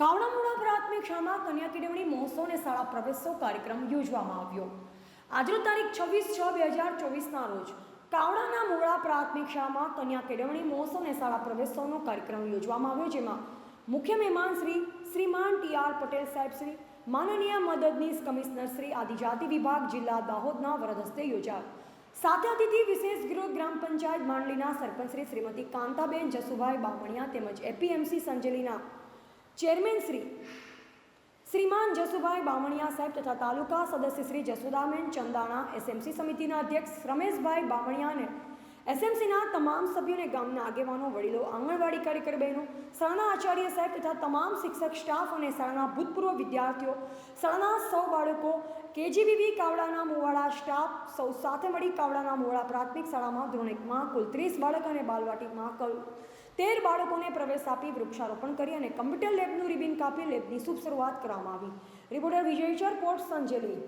કાવડામુડા પ્રાથમિક શાળામાં કન્યા કેળવણી મહોત્સવ અને શાળા પ્રવેશો કાર્યક્રમ યોજવામાં આવ્યો. આજનો તારીખ છવ્વીસ છ બે હજાર ચોવીસના રોજ કાવડાના મુળા પ્રાથમિક શાળામાં કન્યા કેળવણી મહોત્સવ અને શાળા પ્રવેશોનો કાર્યક્રમ યોજવામાં આવ્યો, જેમાં મુખ્ય મહેમાન શ્રી શ્રીમાન ટી આર પટેલ સાહેબ શ્રી, માનનીય મદદનીશ કમિશનર શ્રી આદિજાતિ વિભાગ જિલ્લા દાહોદના વરદ હસ્તે યોજાયો. સાથે અતિથિ વિશેષ ગૃહ ગ્રામ પંચાયત માંડલીના સરપંચ શ્રી શ્રીમતી કાંતાબેન જસુભાઈ બામણિયા તેમજ એપીએમસી સંજેલીના ચેરમેન શ્રી શ્રીમાન જસુભાઈ બામણિયા સાહેબ તથા તાલુકા સદસ્ય શ્રી જસુદાબેન ચંદાણા એસએમસી સમિતિના અધ્યક્ષ રમેશભાઈ બામણિયાને એસએમસીના તમામ સભ્યોને ગામના આગેવાનો, વડીલો, આંગણવાડી કાર્યકર બહેનો, શાળાના આચાર્ય સાહેબ તથા તમામ શિક્ષક, સ્ટાફ અને શાળાના ભૂતપૂર્વ વિદ્યાર્થીઓ, શાળાના સૌ બાળકો કેજીબીવી કાવડાના મોવાડા સ્ટાફ સૌ સાથે મળી કાવડાના મોવાડા પ્રાથમિક શાળામાં ધોરણ એકમાં કુલ ત્રીસ બાળક અને બાલવાટીમાં કુલ તેર બાળકોને પ્રવેશ આપી વૃક્ષારોપણ કરી અને કમ્પ્યુટર લેબનું રિબિન કાપી લેબની શુભ શરૂઆત કરવામાં આવી. રિપોર્ટર વિજય ચર પોર્ટ સંજેલી.